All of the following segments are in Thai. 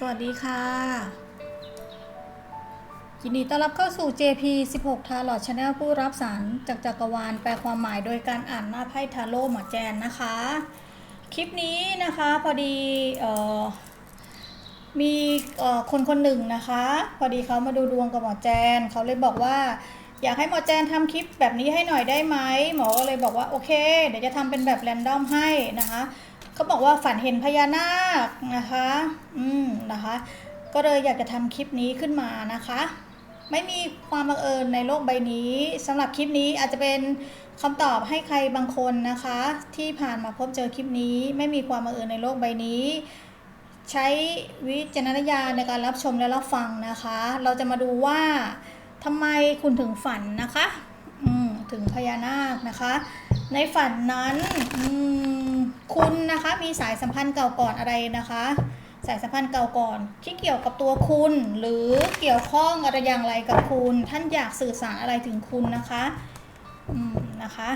สวัสดีค่ะ ยินดีต้อนรับเข้าสู่ JP 16 ทาร์ลอ t Channel ผู้รับสารจากจักรวาลแปลความหมายโดยการอ่านหน้าไพ่ทาโร่หมอแจนนะคะ คลิปนี้นะคะพอดีเอ่อมีเอ่อคนคนหนึ่งนะคะ พอดีเขามาดูดวงกับหมอแจนเขาเลยบอกว่าอยากให้หมอแจนทำคลิปแบบนี้ให้หน่อยได้ไหมหมอก็เลยบอกว่าโอเค เดี๋ยวจะทำเป็นแบบแรนดอมให้นะคะ เขาบอกว่าฝันเห็นพญานาคนะคะ อืมนะคะ ก็เลยอยากจะทำคลิปนี้ขึ้นมานะคะ ไม่มีความบังเอิญในโลกใบนี้สำหรับคลิปนี้อาจจะเป็นคำตอบให้ใครบางคนนะคะ ที่ผ่านมาพบเจอคลิปนี้ ไม่มีความบังเอิญในโลกใบนี้ ใช้วิจารณญาณในการรับชมและรับฟังนะคะ เราจะมาดูว่าทำไมคุณถึงฝันนะคะ อืมถึงพญานาคนะคะ ในฝันนั้น อืม คุณนะคะมีสายสัมพันธ์เก่าก่อนอะไรนะคะ สายสัมพันธ์เก่าก่อน ที่เกี่ยวกับตัวคุณ หรือเกี่ยวข้องอะไรอย่างไรกับคุณ ท่านอยากสื่อสารอะไรถึงคุณนะคะอืมนะคะ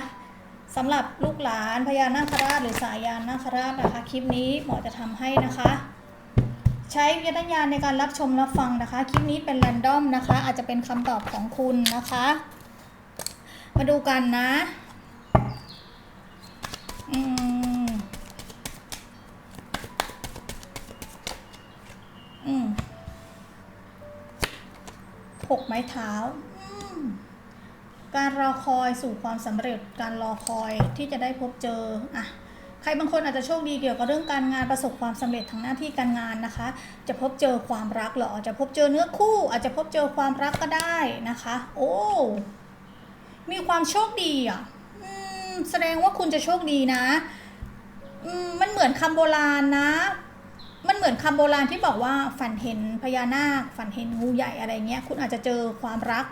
สำหรับลูกหลานพญานาคราชหรือสายยานนาคราชนะคะคลิปนี้หมอจะทำให้นะคะ ใช้วิจารณญาณในการรับชมรับฟังนะคะ คลิปนี้เป็นแรนดอมนะคะ อาจจะเป็นคำตอบของคุณนะคะ มาดูกันนะ อืม หกไม้เท้า การรอคอยสู่ความสำเร็จ การรอคอยที่จะได้พบเจออะใครบางคนอาจจะโชคดีเกี่ยวกับเรื่องการงานประสบความสำเร็จทางหน้าที่การงานนะคะ จะพบเจอความรักหรอ จะพบเจอเนื้อคู่ อาจจะพบเจอความรักก็ได้นะคะ โอ้ มีความโชคดีอะแสดงว่าคุณจะโชคดีนะมมันเหมือนคำโบราณนะ มันเหมือนคำโบราณที่บอกว่าฝันเห็นพญานาค ฝันเห็นงูใหญ่อะไรเงี้ย คุณอาจจะเจอความรัก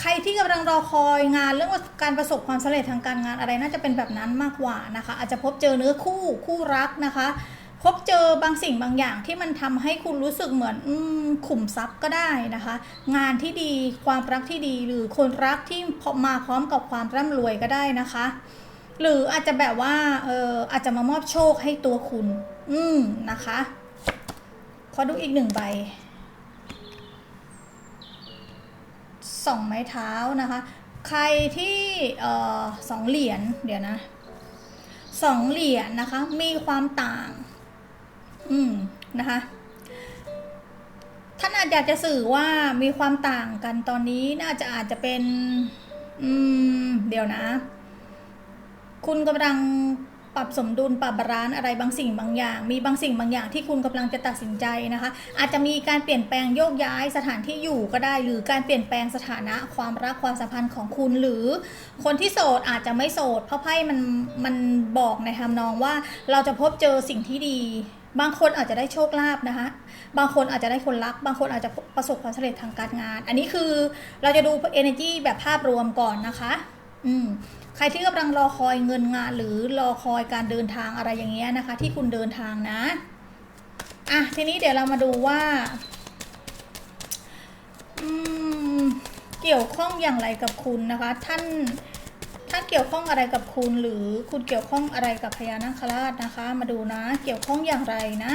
ใครที่กำลังรอคอยงานเรื่องการประสบความสำเร็จทางการงานอะไรน่าจะเป็นแบบนั้นมากกว่านะคะ อาจจะพบเจอเนื้อคู่คู่รักนะคะ พบเจอบางสิ่งบางอย่างที่มันทำให้คุณรู้สึกเหมือนอขุมทรัพย์ก็ได้นะคะ งานที่ดีความรักที่ดีหรือคนรักที่มาพร้อมกับความร่ำรวยก็ได้นะคะ หรืออาจจะแบบว่าเอออาจจะมามอบโชคให้ตัวคุณ อืมนะคะ ขอดูอีกหนึ่งใบสองไม้เท้านะคะ ใครที่เออสองเหรียญเดี๋ยวนะสองเหรียญนะคะ มีความต่าง อืมนะคะท่านอาจจะสื่อว่ามีความต่างกันตอนนี้น่าจะอาจจะเป็น อืม เดี๋ยวนะ คุณกำลังปรับสมดุลปรับบาลานซ์อะไรบางสิ่งบางอย่าง มีบางสิ่งบางอย่างที่คุณกำลังจะตัดสินใจนะคะ อาจจะมีการเปลี่ยนแปลงโยกย้ายสถานที่อยู่ก็ได้ หรือการเปลี่ยนแปลงสถานะความรักความสัมพันธ์ของคุณ หรือคนที่โสดอาจจะไม่โสดเพราะไพ่มันมันบอกในทำนองว่าเราจะพบเจอสิ่งที่ดี บางคนอาจจะได้โชคลาภนะคะ บางคนอาจจะได้คนรัก บางคนอาจจะประสบความสำเร็จทางการงาน อันนี้คือเราจะดู energy แบบภาพรวมก่อนนะคะ อืมใครที่กำลังรอคอยเงินงานหรือรอคอยการเดินทางอะไรอย่างเงี้ยนะคะ ที่คุณเดินทางนะอะทีนี้เดี๋ยวเรามาดูว่าอืมเกี่ยวข้องอย่างไรกับคุณนะคะ ท่านท่านเกี่ยวข้องอะไรกับคุณหรือคุณเกี่ยวข้องอะไรกับพญานาคราชนะคะ มาดูนะ เกี่ยวข้องอย่างไรนะ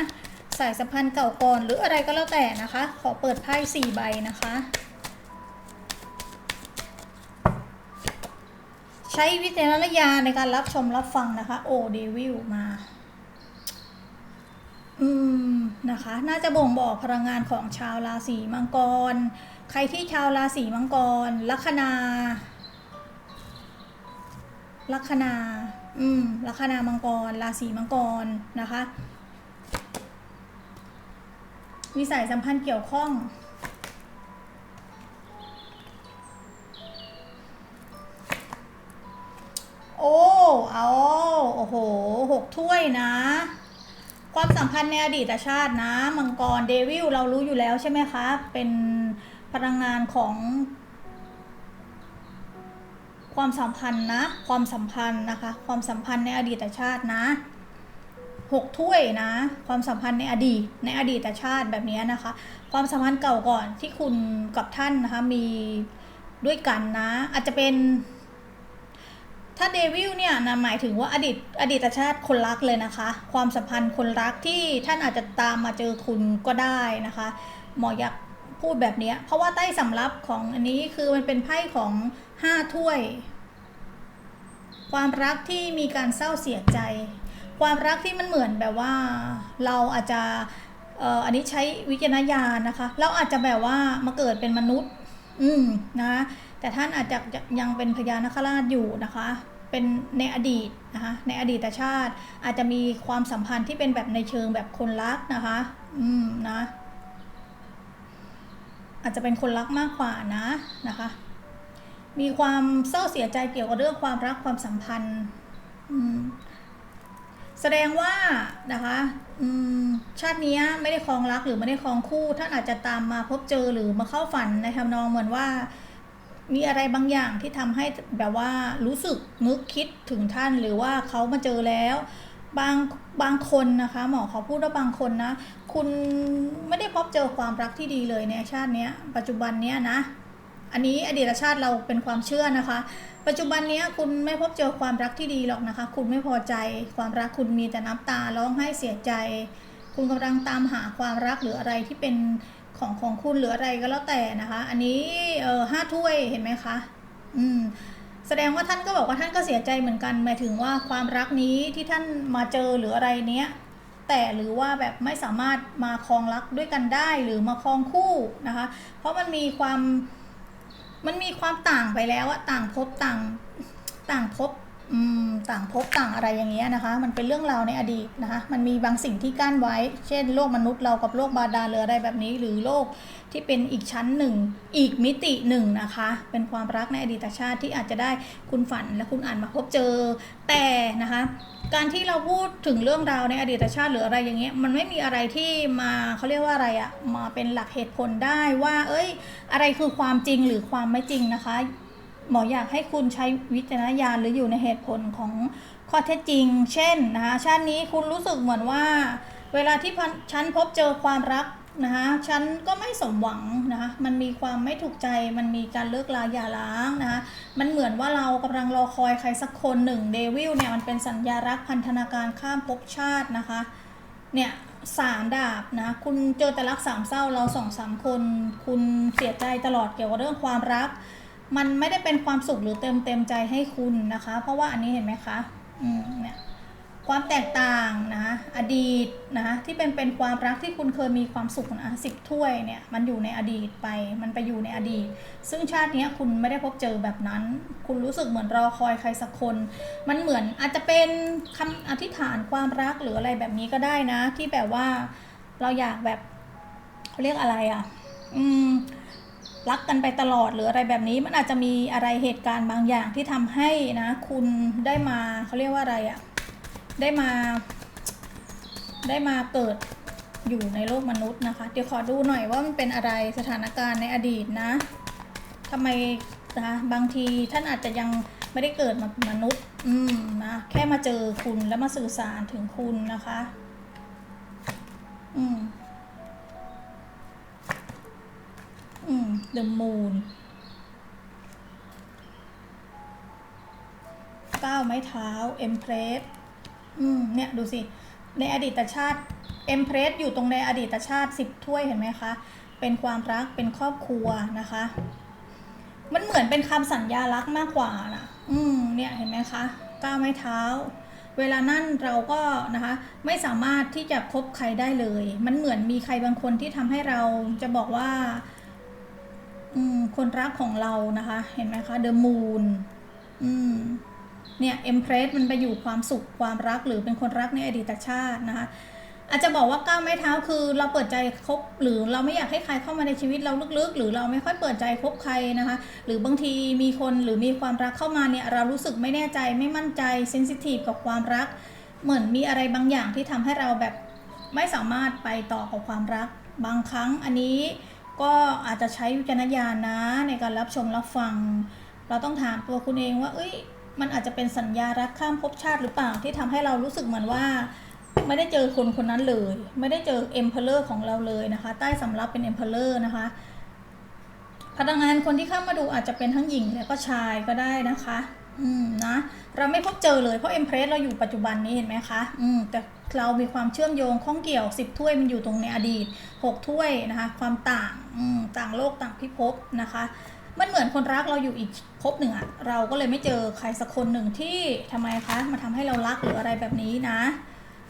สายสัมพันธ์เก่าก่อนหรืออะไรก็แล้วแต่นะคะ ขอเปิดไพ่สี่ใบนะคะ ใช้วิจารณญาณในการรับชมรับฟังนะคะ โอเดวิลมา อืมนะคะ น่าจะบ่งบอกพลังงานของชาวราศีมังกร ใครที่ชาวราศีมังกร ลัคนาลัคนา อืม ลัคนามังกร ราศีมังกรนะคะ มีสายสัมพันธ์เกี่ยวข้อง เอาโอ้โหหกถ้วยนะ ความสัมพันธ์ในอดีตชาตินะ มังกรเดวิลเรารู้อยู่แล้วใช่ไหมคะ เป็นพลังงานของ ความสัมพันธ์นะ ความสัมพันธ์นะคะ ความสัมพันธ์ในอดีตชาตินะหกถ้วยนะ ความสัมพันธ์ในอดีตในอดีตชาติแบบนี้นะคะ ความสัมพันธ์เก่าก่อนที่คุณกับท่านนะคะมีด้วยกันนะ อาจจะเป็น ถ้าเดวิลเนี่ยนะหมายถึงว่าอดีตอดีตชาติคนรักเลยนะคะ ความสัมพันธ์คนรักที่ท่านอาจจะตามมาเจอคุณก็ได้นะคะ หมออยากพูดแบบเนี้ยเพราะว่าใต้สำรับของอันนี้คือมันเป็นไพ่ของห้าถ้วย ความรักที่มีการเศร้าเสียใจ ความรักที่มันเหมือนแบบว่า เราอาจจะเอ่ออันนี้ใช้วิจารณญาณนะคะ เราอาจจะแบบว่ามาเกิดเป็นมนุษย์ อืมนะ แต่ท่านอาจจะยังเป็นพญานาคราชอยู่นะคะ เป็นในอดีตนะคะ ในอดีตชาติ อาจจะมีความสัมพันธ์ที่เป็นแบบในเชิงแบบคนรักนะคะ อืมนะ อาจจะเป็นคนรักมากกว่านะนะคะ มีความเศร้าเสียใจเกี่ยวกับเรื่องความรักความสัมพันธ์ อืมแสดงว่านะคะชาตินี้ไม่ได้ครองรักหรือไม่ได้ครองคู่ ท่านอาจจะตามมาพบเจอหรือมาเข้าฝันในทำนองเหมือนว่า มีอะไรบางอย่างที่ทำให้แบบว่ารู้สึกนึกคิดถึงท่านหรือว่าเขามาเจอแล้ว บางบางคนนะคะ หมอขอพูดว่าบางคนนะ คุณไม่ได้พบเจอความรักที่ดีเลยในชาติเนี้ยปัจจุบันเนี้ยนะ อันนี้อดีตชาติเราเป็นความเชื่อนะคะ ปัจจุบันนี้คุณไม่พบเจอความรักที่ดีหรอกนะคะ คุณไม่พอใจความรักคุณมีแต่น้ำตาร้องไห้เสียใจ คุณกำลังตามหาความรักหรืออะไรที่เป็น ของของคุณหรืออะไรก็แล้วแต่นะคะ อันนี้เออห้าถ้วยเห็นไหมคะ อืมแสดงว่าท่านก็บอกว่าท่านก็เสียใจเหมือนกันหมายถึงว่าความรักนี้ที่ท่านมาเจอหรืออะไรเนี้ยแต่หรือว่าแบบไม่สามารถมาครองรักด้วยกันได้หรือมาครองคู่นะคะ เพราะมันมีความมันมีความต่างไปแล้วอะต่างภพต่างต่างพอืม ต่างภพต่างอะไรอย่างเงี้ยนะคะ มันเป็นเรื่องราวในอดีตนะคะ มันมีบางสิ่งที่กั้นไว้ เช่นโลกมนุษย์เรากับโลกบาดาลหรืออะไรแบบนี้ หรือโลกที่เป็นอีกชั้นหนึ่ง อีกมิติหนึ่งนะคะ เป็นความรักในอดีตชาติที่อาจจะได้คุณฝันและคุณอ่านมาพบเจอ แต่นะคะ การที่เราพูดถึงเรื่องราวในอดีตชาติหรืออะไรอย่างเงี้ย มันไม่มีอะไรที่มาเขาเรียกว่าอะไรอะมาเป็นหลักเหตุผลได้ว่า เอ้ย อะไรคือความจริงหรือความไม่จริงนะคะ หมออยากให้คุณใช้วิจารณญาณหรืออยู่ในเหตุผลของข้อเท็จจริง เช่นนะคะชาตินี้คุณรู้สึกเหมือนว่า เวลาที่พันฉันพบเจอความรักนะคะฉันก็ไม่สมหวังนะคะมันมีความไม่ถูกใจ มันมีการเลิกลาหย่าร้างนะคะมันเหมือนว่าเรากำลังรอคอยใครสักคนหนึ่งเดวิลเนี่ยมันเป็นสัญญารักพันธนาการข้ามภพชาตินะคะเนี่ยสามดาบนะคุณเจอแต่รักสามเศร้าเราสองสามคน คุณเสียใจตลอดเกี่ยวกับเรื่องความรัก มันไม่ได้เป็นความสุขหรือเต็มเต็มใจให้คุณนะคะ เพราะว่าอันนี้เห็นไหมคะอืมเนี่ยความแตกต่างนะอดีตนะที่เป็นเป็นความรักที่คุณเคยมีความสุขนะสิบถ้วยเนี่ยมันอยู่ในอดีตไปมันไปอยู่ในอดีต ซึ่งชาตินี้คุณไม่ได้พบเจอแบบนั้น คุณรู้สึกเหมือนรอคอยใครสักคน มันเหมือนอาจจะเป็นคำอธิษฐานความรักหรืออะไรแบบนี้ก็ได้นะ ที่แบบว่าเราอยากแบบเขาเรียกอะไรอะ อืม รักกันไปตลอดหรืออะไรแบบนี้ มันอาจจะมีอะไรเหตุการณ์บางอย่างที่ทำให้นะ คุณได้มาเขาเรียกว่าอะไรอะ่ะได้มา ได้มาเกิดอยู่ในโลกมนุษย์นะคะ เดี๋ยวขอดูหน่อยว่ามันเป็นอะไรสถานการณ์ในอดีตนะทำไมนะบางทีท่านอาจจะยังไม่ได้เกิดมามนุษย์ อืมนะแค่มาเจอคุณแล้วมาสื่อสารถึงคุณนะคะ อืม อืม The Moon ก้าวไม้เท้า Empress อืม เนี่ย ดูสิ ในอดีตชาติ Empress อยู่ตรงในอดีตชาติสิบถ้วยเห็นไหมคะ เป็นความรักเป็นครอบครัวนะคะ มันเหมือนเป็นคำสัญญารักมากกว่านะอืม เนี่ยเห็นไหมคะก้าวไม้เท้า เวลานั่นเราก็นะคะ ไม่สามารถที่จะคบใครได้เลย มันเหมือนมีใครบางคนที่ทำให้เราจะบอกว่า คนรักของเรานะคะ เห็นไหมคะ The Moon อืมเนี่ยเอ็มเพรสมันไปอยู่ความสุขความรักหรือเป็นคนรักในอดีตชาตินะคะอาจจะบอกว่าก้าวไม้เท้าคือเราเปิดใจคบหรือเราไม่อยากให้ใครเข้ามาในชีวิตเราลึกๆ หรือเราไม่ค่อยเปิดใจคบใครนะคะ หรือบางทีมีคนหรือมีความรักเข้ามาเนี่ยเรารู้สึกไม่แน่ใจไม่มั่นใจเซนซิทีฟกับความรัก เหมือนมีอะไรบางอย่างที่ทำให้เราแบบไม่สามารถไปต่อกับความรัก บางครั้งอันนี้ ก็อาจจะใช้วิจารณญาณนะในการรับชมรับฟัง เราต้องถามตัวคุณเองว่า เอ้ย มันอาจจะเป็นสัญญารักข้ามภพชาติหรือเปล่าที่ทำให้เรารู้สึกเหมือนว่า ไม่ได้เจอคนคนนั้นเลย ไม่ได้เจอเอ็มเพลเลอร์ของเราเลยนะคะ ใต้สำรับเป็นเอ็มเพลเลอร์นะคะพนักงานคนที่เข้ามาดูอาจจะเป็นทั้งหญิงและก็ชายก็ได้นะคะ อืมนะ เราไม่พบเจอเลยเพราะเอ็มเพรสเราอยู่ปัจจุบันนี้เห็นไหมคะ อืมแต่ เรามีความเชื่อมโยงข้องเกี่ยวสิบถ้วยมันอยู่ตรงในอดีตหกถ้วยนะคะ ความต่างต่างโลกต่างพิภพนะคะ มันเหมือนคนรักเราอยู่อีกภพหนึ่งอะเราก็เลยไม่เจอใครสักคนหนึ่งที่ทำไมคะมาทำให้เรารักหรืออะไรแบบนี้นะ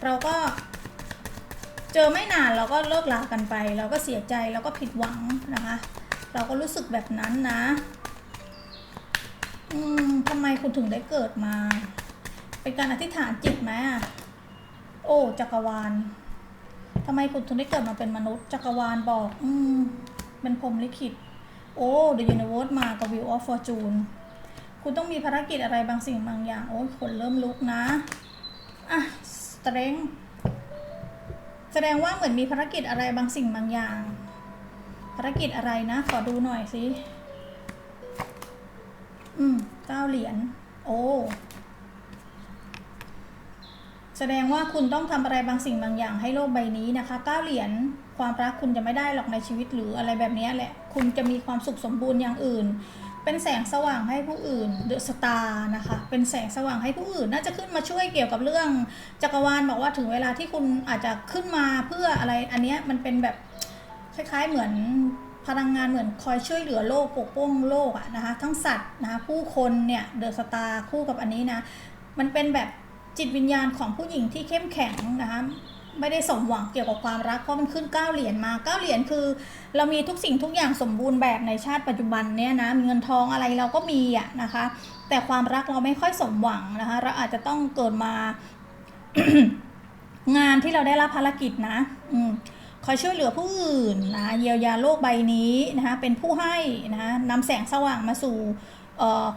เราก็เจอไม่นานเราก็เลิกลากันไป เราก็เสียใจเราก็ผิดหวังนะคะ เราก็รู้สึกแบบนั้นนะอืมทำไมคุณถึงได้เกิดมา เป็นการอธิษฐานจิตไหมอะ โอ้จักรวาลทำไมคุณถึงได้เกิดมาเป็นมนุษย์ จักรวาลบอก อืมเป็นพรหมลิขิต โอ้ The Universe มากับ Wheel of Fortune คุณต้องมีภารกิจอะไรบางสิ่งบางอย่าง โอ้ยคนเริ่มลุกนะ อะ Strength แสดงว่าเหมือนมีภารกิจอะไรบางสิ่งบางอย่าง ภารกิจอะไรนะ ขอดูหน่อยสิ อืมเก้าเหรียญ โอ้ ดงว่าคุณต้องทำอะไรบางสิ่งบางอย่างให้โลกใบนี้นะคะเก้าเหรียญความรักคุณจะไม่ได้หรอกในชีวิตหรืออะไรแบบนี้แหละ คุณจะมีความสุขสมบูรณ์อย่างอื่น เป็นแสงสว่างให้ผู้อื่นเดอะสตาร์นะคะ เป็นแสงสว่างให้ผู้อื่น น่าจะขึ้นมาช่วยเกี่ยวกับเรื่องจักรวาลบอกว่าถึงเวลาที่คุณอาจจะขึ้นมาเพื่ออะไรอันนี้มันเป็นแบบคล้ายๆเหมือนพลังงานเหมือนคอยช่วยเหลือโลกปกป้องโลกอะนะคะ ทั้งสัตว์นะคะผู้คนเนี่ยเดอะสตาร์คู่กับอันนี้นะมันเป็นแบบ จิตวิญญาณของผู้หญิงที่เข้มแข็งนะคะไม่ได้สมหวังเกี่ยวกับความรักเพราะมันขึ้นเก้าเหรียญมาเก้าเหรียญคือ เรามีทุกสิ่งทุกอย่างสมบูรณ์แบบในชาติปัจจุบันเนี่ยนะมีเงินทองอะไรเราก็มีอะนะคะ แต่ความรักเราไม่ค่อยสมหวังนะคะเราอาจจะต้องเกิดมางานที่เราได้รับภารกิจนะอืมคอยช่วยเหลือผู้อื่นนะเยียวยาโลกใบนี้นะคะเป็นผู้ให้นะคะนำแสงสว่างมาสู่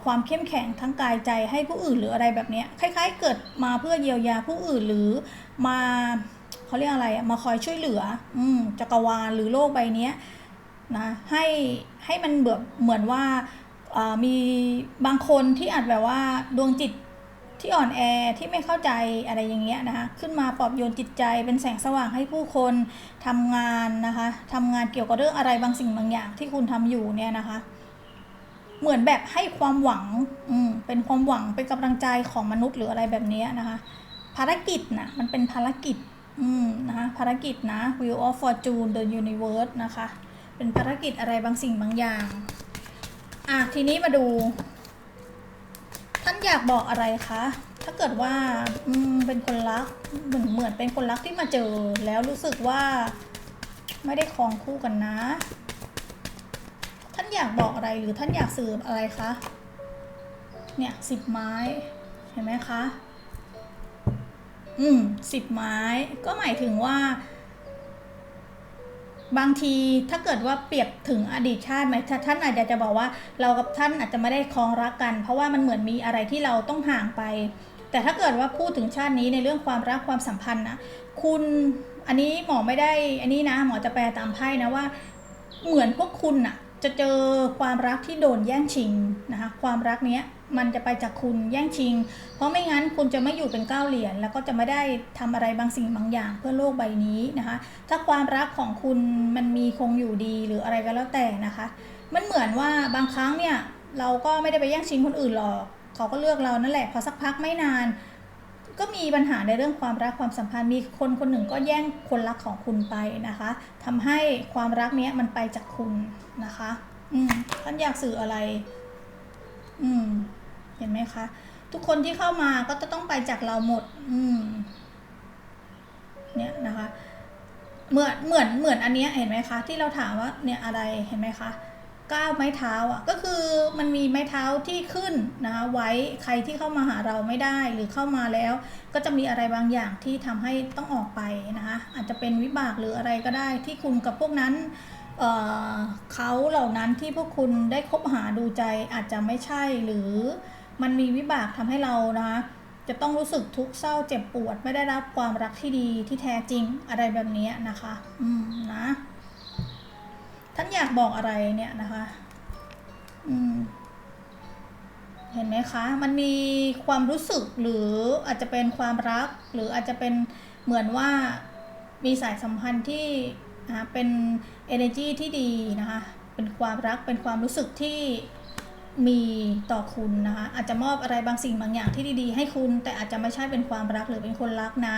ความเข้มแข็งทั้งกายใจให้ผู้อื่นหรืออะไรแบบเนี้ยคล้าย ๆ เกิดมาเพื่อเยียวยาผู้อื่นหรือมาเขาเรียกอะไรอะมาคอยช่วยเหลืออืจักรวาลหรือโลกใบนี้นะให้ให้มันแบบเหมือนว่ามีบางคนที่อาจแบบว่าดวงจิตที่อ่อนแอที่ไม่เข้าใจอะไรอย่างเงี้ยนะคะขึ้นมาปลอบโยนจิตใจเป็นแสงสว่างให้ผู้คนทำงานนะคะทำงานเกี่ยวกับเรื่องอะไรบางสิ่งบางอย่างที่คุณทำอยู่เนี่ยนะคะ เหมือนแบบให้ความหวัง อืม เป็นความหวัง เป็นกำลังใจของมนุษย์หรืออะไรแบบนี้นะคะ ภารกิจนะมันเป็นภารกิจ อืม นะคะ ภารกิจนะ Wheel of Fortune the Universe นะคะ เป็นภารกิจอะไรบางสิ่งบางอย่าง อะ ทีนี้มาดู ท่านอยากบอกอะไรคะ ถ้าเกิดว่า อืม เป็นคนรัก เหมือนเหมือนเป็นคนรักที่มาเจอ แล้วรู้สึกว่า ไม่ได้ครองคู่กันนะานอยากบอกอะไรหรือท่านอยากสื่ออะไรคะ เนี่ยสิบไม้ เห็นไหมคะ อืมสิบไม้ ก็หมายถึงว่า บางทีถ้าเกิดว่าเปรียบถึงอดีตชาติไหมถ้าท่านอาจจะจะบอกว่า เรากับท่านอาจจะไม่ได้ครองรักกัน เพราะว่ามันเหมือนมีอะไรที่เราต้องห่างไป แต่ถ้าเกิดว่าพูดถึงชาตินี้ในเรื่องความรักความสัมพันธ์นะคุณอันนี้หมอไม่ได้ อันนี้นะ หมอจะแปลตามไพ่นะว่า เหมือนพวกคุณน่ะ จะเจอความรักที่โดนแย่งชิงนะคะความรักเนี้ยมันจะไปจากคุณแย่งชิง เพราะไม่งั้นคุณจะไม่อยู่เป็นเก้าเหรียญแล้วก็จะไม่ได้ทำอะไรบางสิ่งบางอย่างเพื่อโลกใบนี้นะคะ ถ้าความรักของคุณมันมีคงอยู่ดีหรืออะไรก็แล้วแต่นะคะ มันเหมือนว่าบางครั้งเนี่ยเราก็ไม่ได้ไปแย่งชิงคนอื่นหรอก เขาก็เลือกเรานั่นแหละพอสักพักไม่นาน ก็มีปัญหาในเรื่องความรักความสัมพันธ์มีคนคนหนึ่งก็แย่งคนรักของคุณไปนะคะทำให้ความรักเนี้ยมันไปจากคุณนะคะ อืมท่านอยากสื่ออะไร อืม เห็นไหมคะ ทุกคนที่เข้ามาก็จะต้องไปจากเราหมด อืม เนี่ยนะคะ เหมือนเหมือนเหมือนอันเนี้ยเห็นไหมคะ ที่เราถามว่า เนี่ยอะไรเห็นไหมคะ ก้าวไม้เท้าอะก็คือมันมีไม้เท้าที่ขึ้นนะคะไว้ใครที่เข้ามาหาเราไม่ได้หรือเข้ามาแล้ว ก็จะมีอะไรบางอย่างที่ทำให้ต้องออกไปนะคะอาจจะเป็นวิบากหรืออะไรก็ได้ที่คุณกับพวกนั้นเเขาเหล่านั้นที่พวกคุณได้คบหาดูใจอาจจะไม่ใช่หรือมันมีวิบากทำให้เรานะคะจะต้องรู้สึกทุกข์เศร้าเจ็บปวด ไม่ได้รับความรักที่ดีที่แท้จริงอะไรแบบนี้นะคะ อืมนะ ท่านอยากบอกอะไรเนี่ยนะคะอืมเห็นไหมคะ มันมีความรู้สึกหรืออาจจะเป็นความรัก หรืออาจจะเป็นเหมือนว่ามีสายสัมพันธ์ที่นะะเป็น energy ที่ดีนะคะ เป็นความรัก เป็นความรู้สึกที่มีต่อคุณนะคะ อาจจะมอบอะไรบางสิ่งบางอย่างที่ดีๆ ให้คุณ แต่อาจจะไม่ใช่เป็นความรักหรือเป็นคนรักนะ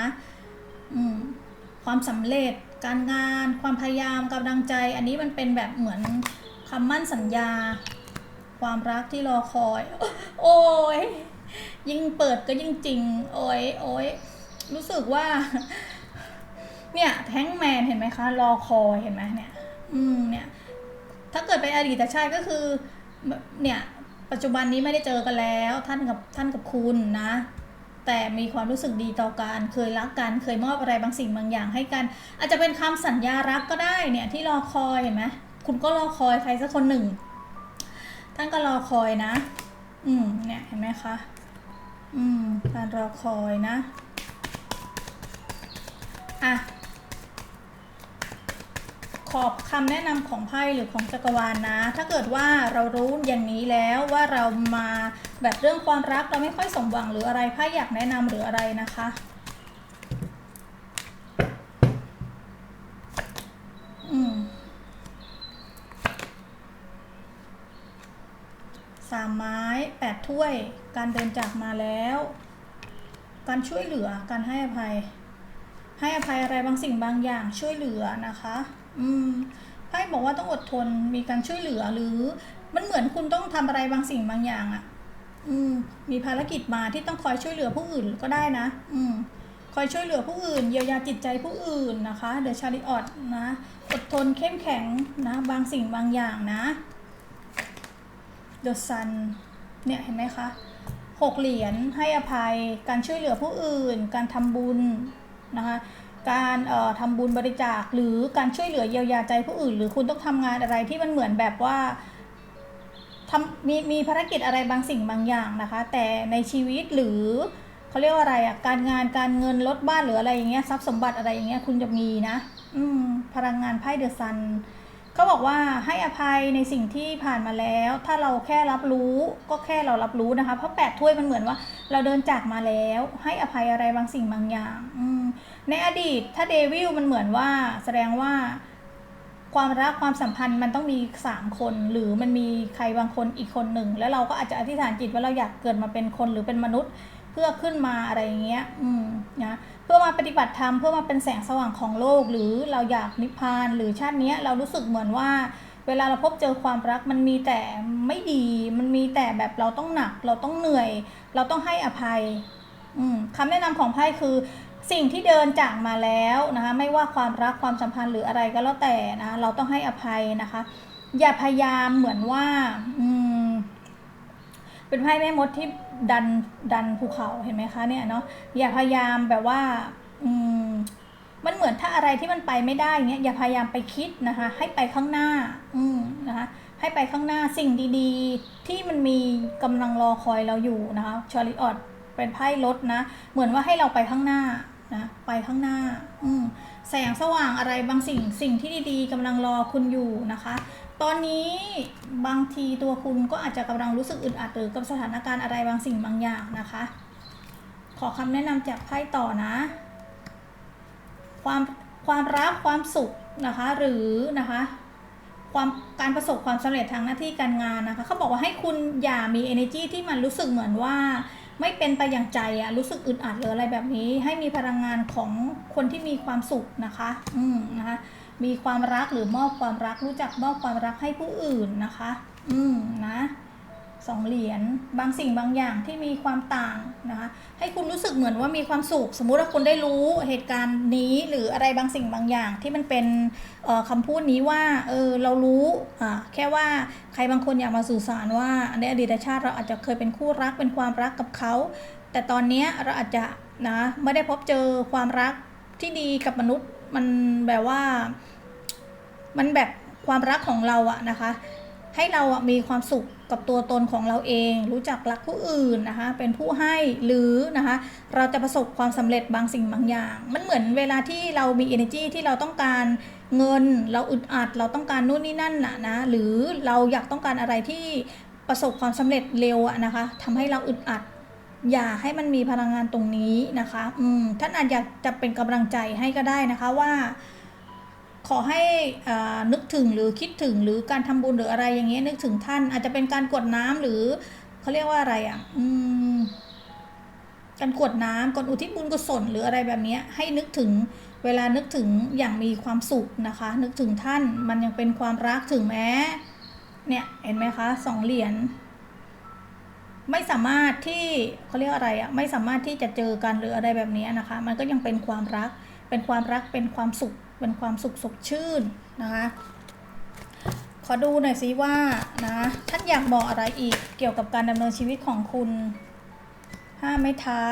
อืม ความสำเร็จ การงาน ความพยายามกำลังใจ อันนี้มันเป็นแบบเหมือนคำมั่นสัญญา ความรักที่รอคอย โอ้ยยิ่งเปิดก็ยิ่งจริง โอ้ยโอ้ยรู้สึกว่า เนี่ยแท้งแมนเห็นไหมคะ รอคอยเห็นไหมเนี่ย อืมเนี่ย ถ้าเกิดเป็นอดีตชาติก็คือ เนี่ย ปัจจุบันนี้ไม่ได้เจอกันแล้ว ท่านกับท่านกับคุณนะ แต่มีความรู้สึกดีต่อกัน เคยรักกัน เคยมอบอะไรบางสิ่งบางอย่างให้กัน อาจจะเป็นคำสัญญารักก็ได้เนี่ยที่รอคอยเห็นไหมคุณก็รอคอยใครสักคนหนึ่ง ท่านก็รอคอยนะ อืมเนี่ยเห็นไหมคะ อืม การรอคอยนะ อะ ขอบคำแนะนำของไพ่หรือของจักรวาลนะถ้าเกิดว่าเรารู้อย่างนี้แล้วว่าเรามา แบบเรื่องความรักเราไม่ค่อยสมหวังหรืออะไรไพ่อยากแนะนำหรืออะไรนะคะอืมสามไม้แปดถ้วย การเดินจากมาแล้ว การช่วยเหลือ การให้อภัย ให้อภัยอะไรบางสิ่งบางอย่างช่วยเหลือนะคะ อืมไพ่บอกว่าต้องอดทนมีการช่วยเหลือหรือ มันเหมือนคุณต้องทำอะไรบางสิ่งบางอย่างอะ่ะ อืมมีภารกิจมาที่ต้องคอยช่วยเหลือผู้อื่นก็ได้นะ อืมคอยช่วยเหลือผู้อื่น เยียวยาจิตใจผู้อื่นนะคะเดอะชาริออตนะอดทนเข้มแข็งนะ บางสิ่งบางอย่างนะเดอะซันเนี่ยเห็นไหมคะหกเหรียญให้อภัยการช่วยเหลือผู้อื่น การทำบุญนะคะการเอ่อทำบุญบริจาคหรือการช่วยเหลือเยียวยาใจผู้อื่น หรือคุณต้องทำงานอะไรที่มันเหมือนแบบว่า ทำมีมีภารกิจอะไรบางสิ่งบางอย่างนะคะ แต่ในชีวิตหรือเขาเรียกว่าอะไรอะการงานการเงินรถบ้านหรืออะไรอย่างเงี้ยทรัพย์สมบัติอะไรอย่างเงี้ยคุณจะมีนะ อืม พลังงานไพ่เดอะซันเขาบอกว่าให้อภัยในสิ่งที่ผ่านมาแล้ว ถ้าเราแค่รับรู้ก็แค่เรารับรู้นะคะ เพราะแปดถ้วยมันเหมือนว่า เราเดินจากมาแล้ว ให้อภัยอะไรบางสิ่งบางอย่าง อืมในอดีตถ้าเดวิลมันเหมือนว่าแสดงว่า ความรักความสัมพันธ์มันต้องมีสามคน หรือมันมีใครบางคนอีกคนหนึ่ง แล้วเราก็อาจจะอธิษฐานจิตว่าเราอยากเกิดมาเป็นคนหรือเป็นมนุษย์เพื่อขึ้นมาอะไรอย่างเงี้ยอืมนะเพื่อมาปฏิบัติธรรมเพื่อมาเป็นแสงสว่างของโลก หรือเราอยากนิพพานหรือชาติเนี้ยเรารู้สึกเหมือนว่า เวลาเราพบเจอความรักมันมีแต่ไม่ดี มันมีแต่แบบเราต้องหนัก เราต้องเหนื่อย เราต้องให้อภัยอืมคำแนะนำของไพ่คือ สิ่งที่เดินจากมาแล้วนะคะไม่ว่าความรักความสัมพันธ์หรืออะไรก็แล้วแต่นะเราต้องให้อภัยนะคะ อย่าพยายามเหมือนว่าอืมเป็นไพ่แม่มดที่ดันดันภูเขาเห็นไหมคะเนี่ยเนาะอย่าพยายามแบบว่าอืมมันเหมือนถ้าอะไรที่มันไปไม่ได้เงี้ยอย่าพยายามไปคิดนะคะ ให้ไปข้างหน้า อืมนะคะ ให้ไปข้างหน้าสิ่งดีๆ ที่มันมีกำลังรอคอยเราอยู่นะคะชอริออดเป็นไพ่รถนะ เหมือนว่าให้เราไปข้างหน้า นะไปข้างหน้าอืแสงสว่างอะไรบางสิ่งสิ่งที่ดีๆกำลังรอคุณอยู่นะคะ ตอนนี้บางทีตัวคุณก็อาจจะกำลังรู้สึกอึดอัดหรือกับสถานการณ์อะไรบางสิ่งบางอย่างนะคะ ขอคำแนะนำจากไพ่ต่อนะ ความความรักความสุขนะคะ หรือนะคะความการประสบความสำเร็จทางหน้าที่การงานนะคะเขาบอกว่าให้คุณอย่ามี energy ที่มันรู้สึกเหมือนว่า ไม่เป็นไปอย่างใจอะรู้สึกอึดอัดหรืออะไรแบบนี้ ให้มีพลังงานของคนที่มีความสุขนะคะ อืมนะคะ มีความรักหรือมอบความรักรู้จักมอบความรักให้ผู้อื่นนะคะ อืมนะ สองเหรียญบางสิ่งบางอย่างที่มีความต่างนะคะให้คุณรู้สึกเหมือนว่ามีความสุข สมมุติว่าคุณได้รู้เหตุการณ์นี้หรืออะไรบางสิ่งบางอย่างที่มันเป็นเอ่อคำพูดนี้ว่าเออเรารู้อ่าแค่ว่าใครบางคนอยากมาสื่อสารว่าในอดีตชาติเราอาจจะเคยเป็นคู่รักเป็นความรักกับเขาแต่ตอนนี้เราอาจจะนะไม่ได้พบเจอความรักที่ดีกับมนุษย์มันแบบว่ามันแบบความรักของเราอะนะคะ ให้เราอะมีความสุขกับตัวตนของเราเอง รู้จักรักผู้อื่นนะคะ เป็นผู้ให้หรือนะคะ เราจะประสบความสำเร็จบางสิ่งบางอย่าง มันเหมือนเวลาที่เรามี energy ที่เราต้องการเงิน เราอึดอัด เราต้องการนู่นนี่นั่นนะนะ หรือเราอยากต้องการอะไรที่ประสบความสำเร็จเร็วนะคะทำให้เราอึดอัดอย่าให้มันมีพลังงานตรงนี้นะคะ อืม ท่านอาจจะจะเป็นกำลังใจให้ก็ได้นะคะว่า ขอให้นึกถึงหรือคิดถึงหรือการทำบุญหรืออะไรอย่างเงี้ยนึกถึงท่านอาจจะเป็นการกวดน้ำหรือเขาเรียกว่าอะไรอะอืมการกวดน้ำก่อนอุทิศบุญกุศลหรืออะไรแบบเนี้ยให้นึกถึงเวลานึกถึงอย่างมีความสุขนะคะ นึกถึงท่านมันยังเป็นความรักถึงแม้ เนี่ยเห็นไหมคะสองเหรียญไม่สามารถที่เขาเรียกอะไรอะไม่สามารถที่จะเจอกันหรืออะไรแบบนี้นะคะ มันก็ยังเป็นความรักเป็นความรักเป็นความสุข เป็นความสุขสดชื่นนะคะขอดูหน่อยสิว่านะท่านอยากบอกอะไรอีกเกี่ยวกับการดำเนินชีวิตของคุณห้าไม้เท้า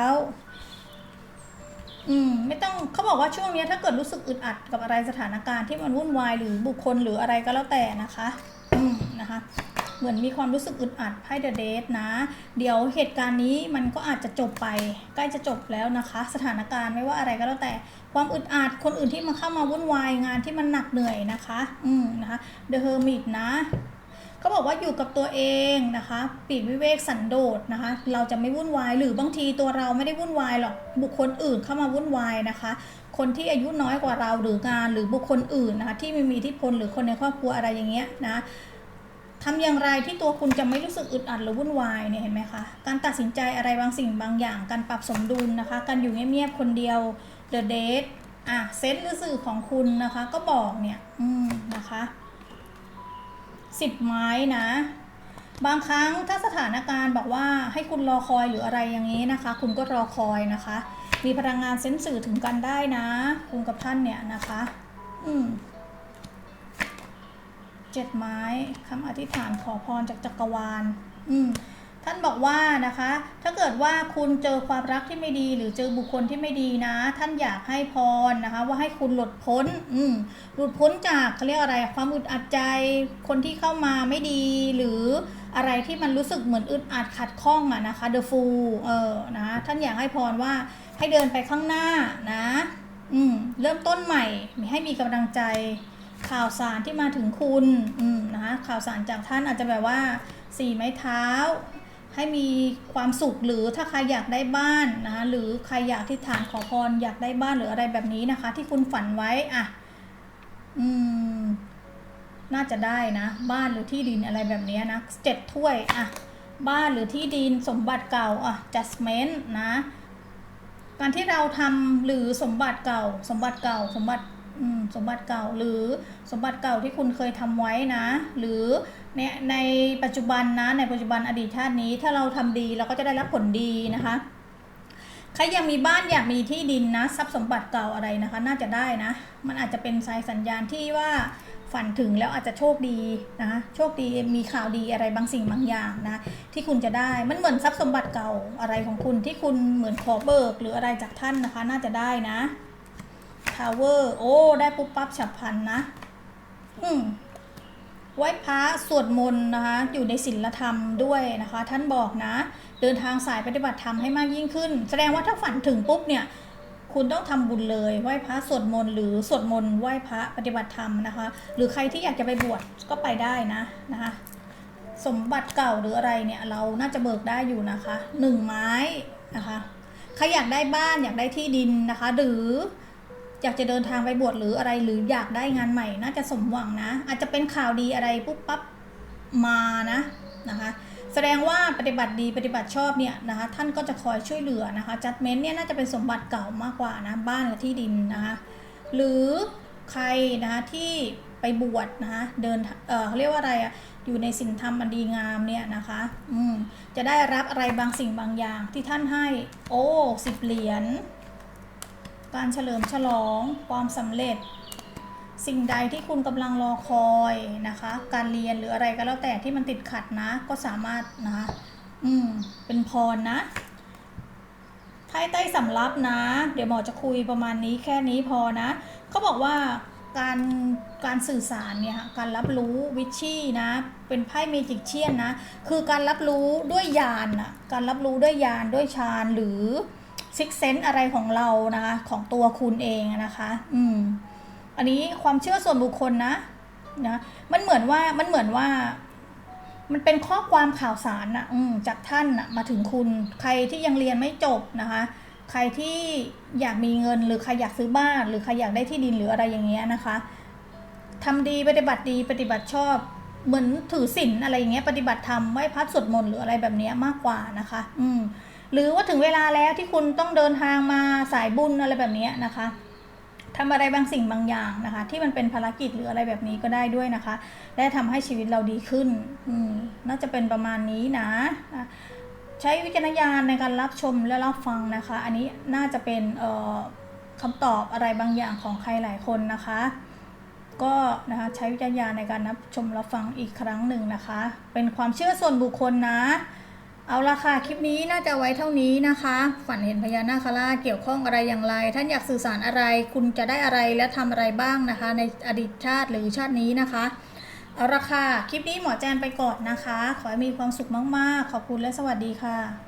อืมไม่ต้องเขาบอกว่าช่วงนี้ถ้าเกิดรู้สึกอึดอัดกับอะไรสถานการณ์ที่มันวุ่นวายหรือบุคคลหรืออะไรก็แล้วแต่นะคะ อืมนะคะ เหมือนมีความรู้สึกอึดอัดไพ่เดอะเดทนะ เดี๋ยวเหตุการณ์นี้มันก็อาจจะจบไปใกล้จะจบแล้วนะคะ สถานการณ์ไม่ว่าอะไรก็แล้วแต่ความอึดอัดคนอื่นที่มาเข้ามาวุ่นวายงานที่มันหนักเหนื่อยนะคะ อืมนะคะ The Hermit นะเขาบอกว่าอยู่กับตัวเองนะคะปีกวิเวกสันโดษนะคะ เราจะไม่วุ่นวายหรือบางทีตัวเราไม่ได้วุ่นวายหรอกบุคคลอื่นเข้ามาวุ่นวายนะคะ คนที่อายุน้อยกว่าเราหรืองานหรือบุคคลอื่นนะคะที่ม่มีอิทธิพลหรือคนในครอบครัวอะไรอย่างเงี้ยนะ ทำอย่างไรที่ตัวคุณจะไม่รู้สึกอึดอัดหรือวุ่นวายเนี่ยเห็นไหมคะ การตัดสินใจอะไรบางสิ่งบางอย่าง การปรับสมดุลนะคะ การอยู่เงียบๆคนเดียว The Date อะเซนต์หรือสื่อของคุณนะคะ ก็บอกเนี่ยอืมนะคะสิบไม้นะ บางครั้งถ้าสถานการณ์บอกว่าให้คุณรอคอยหรืออะไรอย่างนี้นะคะ คุณก็รอคอยนะคะ มีพลังงานเซนส์สื่อถึงกันได้นะ คุณกับท่านเนี่ยนะคะ อืม เจ็ดไม้คำอธิษฐานขอพรจากจักรวาล อืมท่านบอกว่านะคะ ถ้าเกิดว่าคุณเจอความรักที่ไม่ดี หรือเจอบุคคลที่ไม่ดีนะ ท่านอยากให้พรนะคะ ว่าให้คุณหลุดพ้น อืมหลุดพ้นจากเขาเรียกอะไรความอึดอัดใจคนที่เข้ามาไม่ดี หรืออะไรที่มันรู้สึกเหมือนอึดอัดขัดข้องอะนะคะ The Fool เออนะท่านอยากให้พรว่าให้เดินไปข้างหน้านะ อืมเริ่มต้นใหม่ให้มีกำลังใจ ข่าวสารที่มาถึงคุณนะคะข่าวสารจากท่านอาจจะแบบว่าสี่ไม้เท้า ให้มีความสุขหรือถ้าใครอยากได้บ้านนะคะหรือใครอยากที่ฐานขอพรอยากได้บ้านหรืออะไรแบบนี้นะคะ ที่คุณฝันไว้อะอืมน่าจะได้นะบ้านหรือที่ดินอะไรแบบนี้นะเจ็ดถ้วยอะบ้านหรือที่ดินสมบัติเก่าอะ adjustment นะการที่เราทำหรือสมบัติเก่า สมบัติเก่า สมบัติ สมบัติเก่าหรือสมบัติเก่าที่คุณเคยทำไว้นะ หรือเนี่ยในปัจจุบันนะในปัจจุบันอดีตชาตินี้ ถ้าเราทำดีเราก็จะได้รับผลดีนะคะใครยังมีบ้านอยากมีที่ดินนะทรัพย์สมบัติเก่าอะไรนะคะ น่าจะได้นะ มันอาจจะเป็นสายสัญญาณที่ว่าฝันถึงแล้วอาจจะโชคดีนะโชคดีมีข่าวดีอะไรบางสิ่งบางอย่างนะที่คุณจะได้มันเหมือนทรัพย์สมบัติเก่าอะไรของคุณที่คุณเหมือนขอเบิกหรืออะไรจากท่านนะคะ น่าจะได้นะ Tower โอ้ ได้ปุ๊บปั๊บฉับพลันนะ อืมไหว้พระสวดมนต์นะคะ อยู่ในศีลธรรมด้วยนะคะ ท่านบอกนะ เดินทางสายปฏิบัติธรรมให้มากยิ่งขึ้น แสดงว่าถ้าฝันถึงปุ๊บเนี่ย คุณต้องทำบุญเลยไหว้พระสวดมนต์หรือสวดมนต์ไหว้พระปฏิบัติธรรมนะคะ หรือใครที่อยากจะไปบวชก็ไปได้นะนะคะ สมบัติเก่าหรืออะไรเนี่ย เราน่าจะเบิกได้อยู่นะคะหนึ่งไม้นะคะใครอยากได้บ้านอยากได้ที่ดินนะคะ หรือ อยากจะเดินทางไปบวชหรืออะไรหรืออยากได้งานใหม่ น่าจะสมหวังนะ อาจจะเป็นข่าวดีอะไรปุ๊บปั๊บมานะนะคะแสดงว่าปฏิบัติดีปฏิบัติชอบเนี่ยนะคะท่านก็จะคอยช่วยเหลือนะคะจัดเม้นเนี่ยน่าจะเป็นสมบัติเก่ามากกว่านะบ้านกับที่ดินนะคะหรือใครนะคะที่ไปบวชนะคะเดินเออเขาเรียกว่าอะไรอะอยู่ในศีลธรรมอันดีงามเนี่ยนะคะอืมจะได้รับอะไรบางสิ่งบางอย่างที่ท่านให้ โอ้สิบเหรียญ การเฉลิมฉลองความสำเร็จ สิ่งใดที่คุณกำลังรอคอยนะคะ การเรียนหรืออะไรก็แล้วแต่ที่มันติดขัดนะ ก็สามารถนะคะอืมเป็นพรนะไพ่ใต้สำรับนะ เดี๋ยวหมอจะคุยประมาณนี้แค่นี้พอนะเขาบอกว่าการการสื่อสารเนี่ยค่ะการรับรู้วิชี่นะ เป็นไพ่เมจิกเชียนนะ คือการรับรู้ด้วยญาณอะการรับรู้ด้วยญาณด้วยฌานหรือ ซิกเซนอะไรของเรานะคะ ของตัวคุณเองนะคะ อืม อันนี้ความเชื่อส่วนบุคคลนะนะ มันเหมือนว่ามันเหมือนว่า มันเป็นข้อความข่าวสารนะอืมจากท่านนะมาถึงคุณ ใครที่ยังเรียนไม่จบนะคะ ใครที่อยากมีเงินหรือใครอยากซื้อบ้าน หรือใครอยากได้ที่ดินหรืออะไรอย่างเงี้ยนะคะทำดีปฏิบัติดีปฏิบัติชอบเหมือนถือศีลอะไรอย่างเงี้ยปฏิบัติธรรมไหว้พระสวดมนต์หรืออะไรแบบเนี้ยมากกว่านะคะ อืม หรือว่าถึงเวลาแล้วที่คุณต้องเดินทางมาสายบุญอะไรแบบนี้นะคะทำอะไรบางสิ่งบางอย่างนะคะ ที่มันเป็นภารกิจหรืออะไรแบบนี้ก็ได้ด้วยนะคะ และทำให้ชีวิตเราดีขึ้นน่าจะเป็นประมาณนี้นะใช้วิจารณญาณในการรับชมและรับฟังนะคะ อันนี้น่าจะเป็นคำตอบอะไรบางอย่างของใครหลายคนนะคะ ก็นะคะใช้วิจารณญาณในการรับชมรับฟังอีกครั้งหนึ่งนะคะ เป็นความเชื่อส่วนบุคคลนะ เอาละค่ะ คลิปนี้น่าจะไว้เท่านี้นะคะ ฝันเห็นพญานาคราชเกี่ยวข้องอะไรอย่างไร ท่านอยากสื่อสารอะไร คุณจะได้อะไรและทำอะไรบ้างนะคะ ในอดีตชาติหรือชาตินี้นะคะ เอาละค่ะ คลิปนี้หมอแจนไปก่อนนะคะ ขอให้มีความสุขมากๆ ขอบคุณและสวัสดีค่ะ